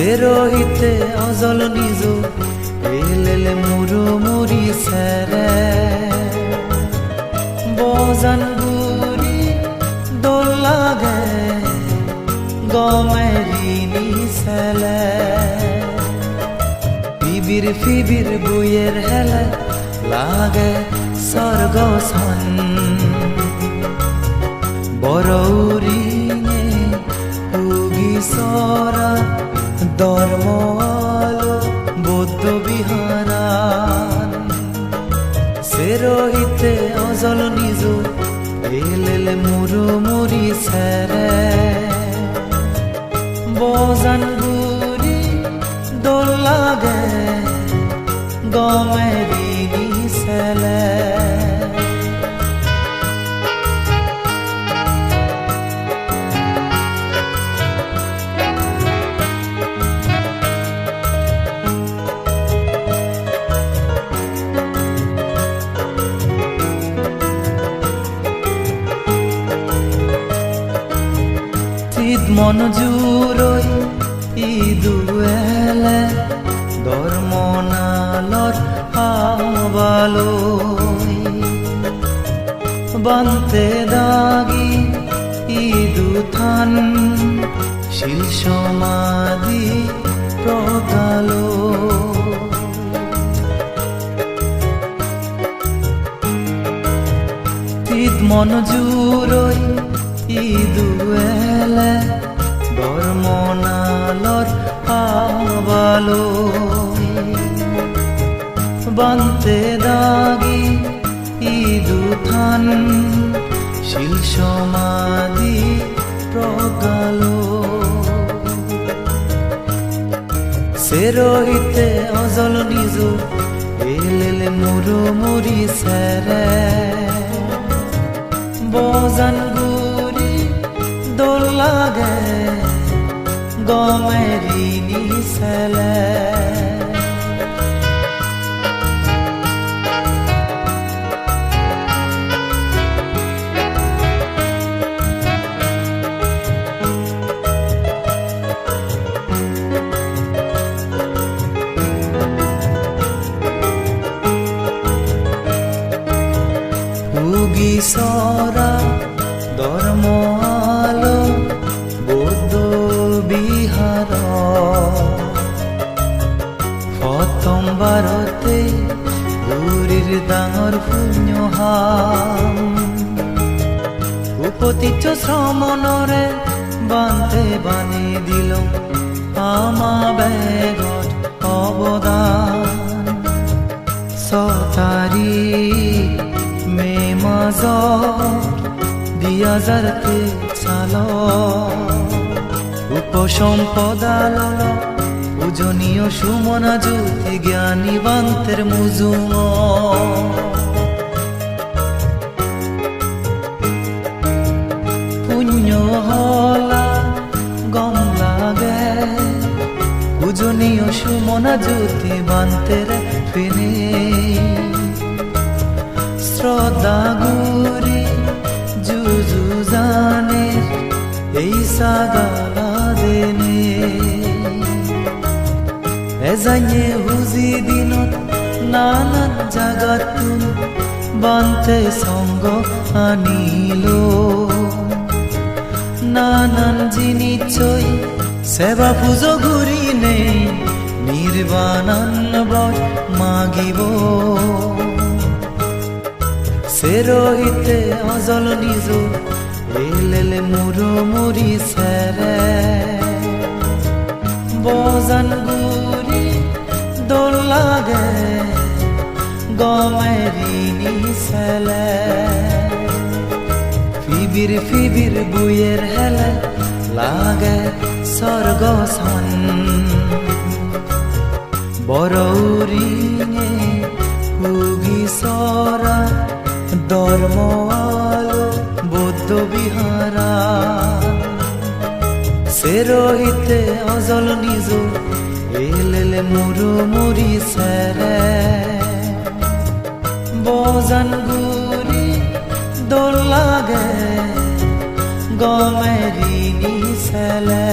সেরহিতে অজল নিজ এলেলে মুরু মুরি সেরে। বজান গুরি দোল লাগে, গমেরি নিসেলে ফিবির ফিবির বুয়ের হেলে লাগে স্বর্গ সন বরৌরিঙে উগি সরা ধর্ম বৌদ্ধ বিহারান। সেরহিতে অজল নিজ, এলেলে মুরু মুরি সেরে বজান গুরি দোল লাগে, গমেরি নিসেলে চিত মন জুরই ইদুয়েলে ধর্ম নালর আবালই বান্তে দাগি ইদু থান, শিল সমাধি প্রকালো ঈদ মন জুরই ইদুয়েলে ধর্ম নালর আবালো। বান্তে দাগি ইদু থান শিল সমাধি প্রগালো। সেরহিতে অজল নিজ, এলেলে মুরু মুরি সেরে। বজান দোল লাগে গমেরি নিসেলে উপতিচ্ছ শ্রমণরে বান্ধে বানি দিল আমা বেগত অবদান। সতারি মে মাজ দিয়া যারতে চাল উপসম্পদাল পূজনীয় সুমনা জ্যোতি জ্ঞানী বান্তের মুজুম জ্যোতি বান্তের ফেনে শ্রদ্ধা গুরি জুজু জানে এই সাগালা দেনে। এজাইয়ে হুজি দিনত নানান জাগাতুন বান্তে সঙ্গ আনিল। নানান জিনিসই সেবা পুজো ঘুরি নেই নির্বাণান বয় মাগিব। সেরহিতে অজল নিজ এলেলে মুরু মুরি সেরে। বজান গুরি দোল লাগে, গমেরি নিসেলে ফিবির ফিবির বুয়ের হেলে লাগে স্বর্গ সন। বরৌরিঙে হুগি সরা, ধর্ম আলো, বৌদ্ধ বিহারা। সেরহিতে অজল নিজ, এলেলে মুরু মুরি সেরে। বজান গুরি দোল লাগে গমেরি নিসেলে